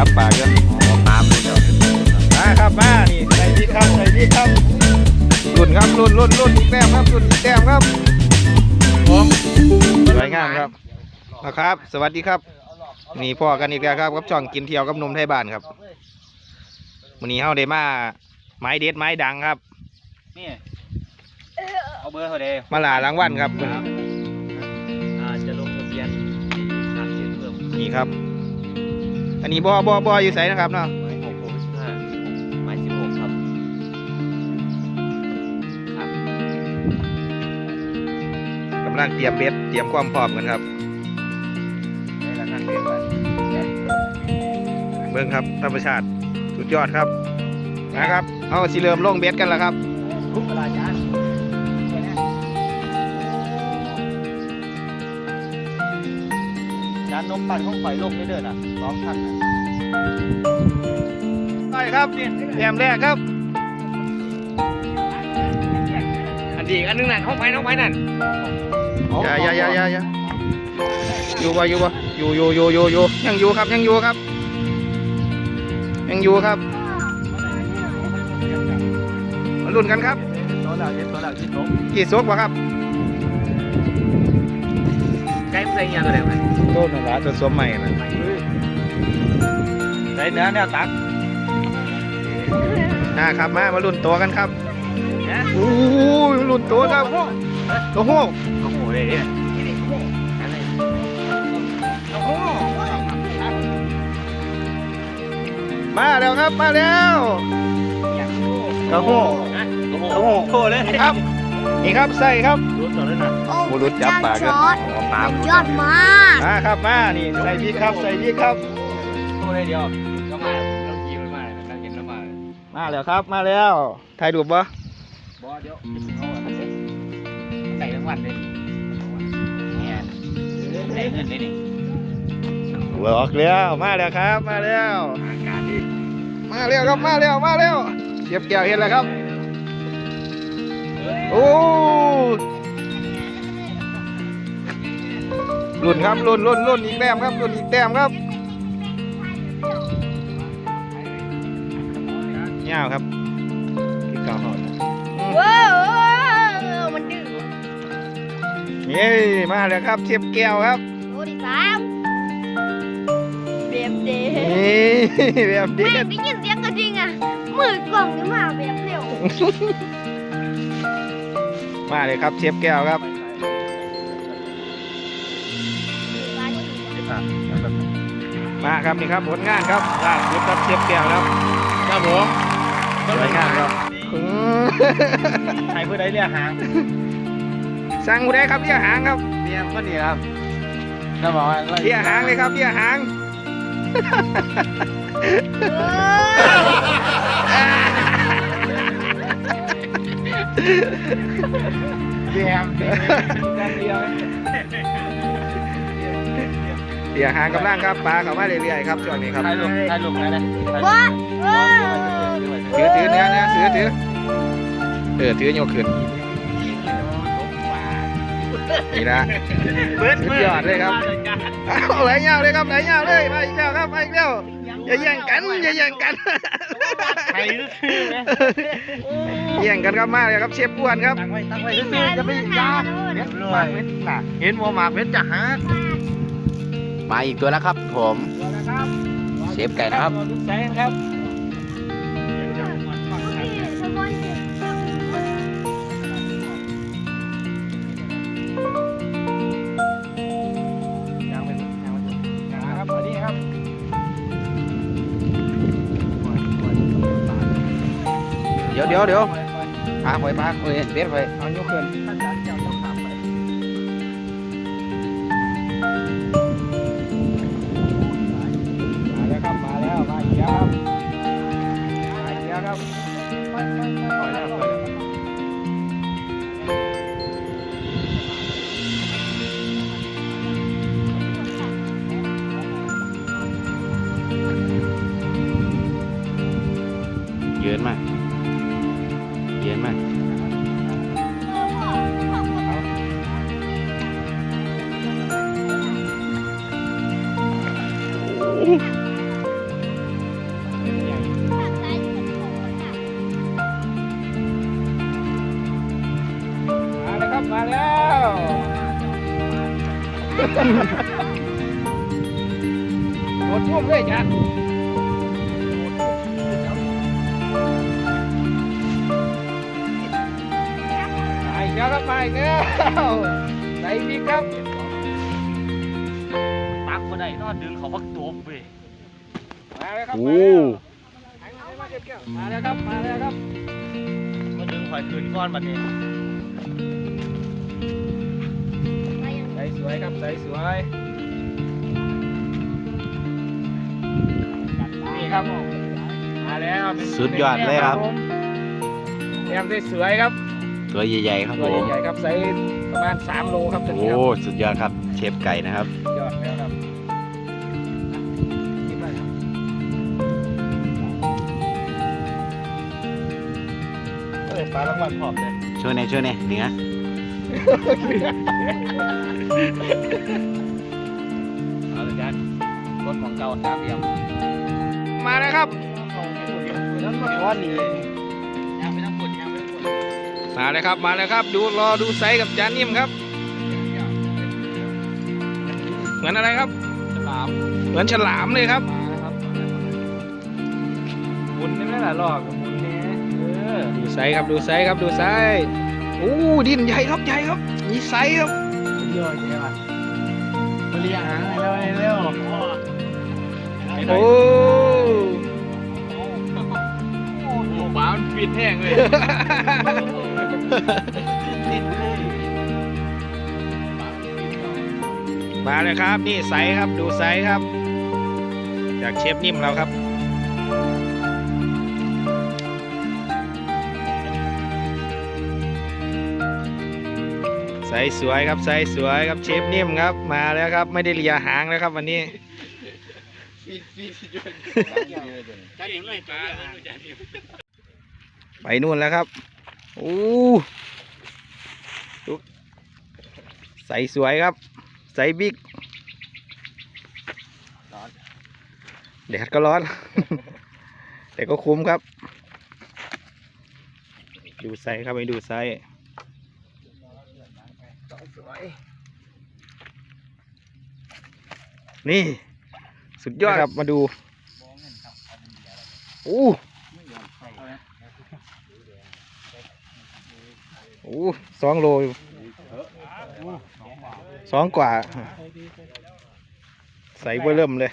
จับปากกันตามเลยเดี๋ยวมาครับมานี่ใส่ดีครับใส่ดีครับรุ่นครับรุ่นรุ่นรุ่นอีกแต้มครับรุ่นอีกแต้มครับผมสวยงามครับนะครับ สวัสดีครับนี่พ่อกันอีกแล้วครับกับช่องกินเที่ยวกับหนมไทยบ้านครับวันนี้เฮาได้มาไม้เด็ดไม้ดังครับนี่เอาเบอร์เท่าเดมาหลารางวัลครับอ่าจะลงทะเบียนทางเรีย นเพิ่มนี่ครับอันนี้บ่บ่บ่อยู่ใสนะครับเนาะหมายหกหกสิบห้าหมายสิบหกครับครับกำลังเตรียมเบ็ดเตรียมความพร้อมกันครับได้ละนั่งเรียนไปเบิ่งครับธรรมชาติสุดยอดครับนะครับเอาสิเริ่มลงเบ็ดกันแล้วครับทุกเวลาจาน จานนมปั่นของข่อยลงได้เด้อน่ะสองพันน่ะไปครับแต้มแรกครับ อันดีอันนึงนั่นห้องไฟน้องไฟนั่นอย่าอย่าอย่าอย่าอย่าอยู่บ่อยู่บ่อยู่อยู่อยู่อยู่อยู่ยังอยู่ครับยังอยู่ครับ ยังอยู่ครับมาลุ้นกันครับตัวแล้วเย็ดตัวแล้วชิ้นลงกี่ซกบ่ครับไก่ใส่เงี้ยตัวเดียวไหมโต้นหลาจนสวมใหม่นะใส่เนื้อเนี่ยตักนะครับมามาลุ้นตัวกันครับเนี่ยโอ้ยลุ้นตัวครับโอ้โหโอ้โหเลยเนี่ยมาแล้วครับมาแล้วกระโหโอ้โหโคเลยครับ นี่ครับใส่ครับรู้ตัวแล้วนะโอ้บุรุษจับปากกันช็อตปลามันยอดมากมาครับมานี่ใส่พริกครับใส่พริกครับโคเลยเดียวก็มาเราขี่มันมานั่งกินแล้วมามาแล้วครับมาแล้วถ่ายรูปบ่บอเดี๋ยวเอาอันนี้ใส่ทั้งวันเลยเนี่ยใส่เงินเลยนี่บอกแล้วมาแล้วครับมาแล้วอากาศดีมาแล้วครับมาแล้วมาแล้วเก็บแก้วเห็นแล้วครับโอ้รุ่นครับรุ่นรุ่นรุ่นอีกแต้มครับรุ่นอีกแต้มครับเงาวครับกินข้าวหอมว้าวมันดื้อเย้มาแล้วครับเทียบแก้วครับโอ้ดิสามเบียบเดนี่แบบแม่เด็ดได้ยินเสียงกระดิ่งอะมือกล่องนี่มาแบบเร็ว มาเลยครับเทียบแก้วครับมาครับนี่ครับผลงานครับล่าสุดครับเทียบแก้วแล้วครับผมสวยงามครับอืมใครเพื่อได้เรียกหางสั่งผู้ใดครับเรียกหางครับเรียกก็ดีครับจะบอกว่าเรียกหางเลยครับเรียกหาง เรียกหางกำลังครับปลาเข้ามาเรื่อยๆครับช่วงนี้ครับถ่ายรูปถ่ายรูปไหนนะว้าว้าถือถือเนื้อเนื้อถือถือเออถือโยกขึ้นนี่ละสุดยอดเลยครับเอาไหลยาวเลยครับไหลยาวเลยมาอีกแล้วครับมาอีกแล้วอย่าแย่งกันอย่าแย่งกันใครคือไหม แย่งกันครับมาเลยครับเชฟอ้วนครับ ตั้งไว้ตั้งไว้ซื่อๆจะไม่ยาเม็ดหมากเม็ดน่ะเห็นหัวหมากเม็ดจะหักมาอีกตัวแล้วครับ ผม เชฟไก่นะครับ ลูกแสงครับยังไม่ยังไม่ครับสวัสดีครับเดี๋ยวเดี๋ยวเดี๋ยว ปาหอยปาหอยเบ็ดหอยเอายกขึ้นมาแล้วครับมาแล้วมาอีกแล้วครับมาอีกแล้วครับปล่อยแล้วปล่อยแล้ว เย็นมากมาแล้วครับมาแล้วหมดท่วมเลยจ้ะ แล้วครับไปอีกแล้วไหนพี่ครับตักมาได้นอนดึงเขาพักตัวเว้ยมาแล้วครับโอ้มาแล้วครับมาแล้วครับมาดึงข่อยคืนก้อนบัดนี้ใสสวยครับใสสวยนี่ครับมาแล้วเป็นสุดยอดเลยครับแอมได้สวยครับ ตัวใหญ่ๆครับตัผวมใหญ่ๆครับไซส์ประมาณ3โลครับตัวโอ้นี้ครับสุดยอดครับเชฟไก่นะครับ ยอดแล้วครับกินได้ครับเอ้ยปลารางวัลพร้อมเลยช่วยหน่อยช่วยหน่อยเหนือเอาเลยจันก้นของเก่าตามเดียวมาแล้วครับนั้นมาก้อนนี่ มาเลยครับมาเลยครับ ดูรอดูไซส์กับจานนิ่มครับเหมือนอะไรครับฉลามเหมือนฉลามเลยครับมาแล้วครับหมุนนี่ไม่ละลอกหมุนนี่เออดูไซส์ครับดูไซส์ครับดูไซส์โอ้ดินใหญ่ครับใหญ่ครับมีไซส์ครับเยอะแยะว่ะมาเรียกหางเร็วเร็วโอ้โอ้โหบ้ามันปิดแห้งเลย ติดเลยมาเลยครับนี่ไซส์ครับดูไซส์ครับ จากเชฟนิ่มเราครับไซส์สวยครับไซส์สวยครับเชฟนิ่มครับมาแล้วครับ ไม่ได้เลียหางแล้วครับวันนี้จันเองเลยจ้าไปนู่นแล้วครับ โอ้ดูใสสวยครับ ใสบิ๊กแดดก็ร้อน แต่ก็คุ้มครับ ดูไซส์ครับไปดูไซส์นี่ สุดยอดครับมาดู โอ้ อ้สองโลอยู่สองกว่า ใส่เบอเริ่มเลย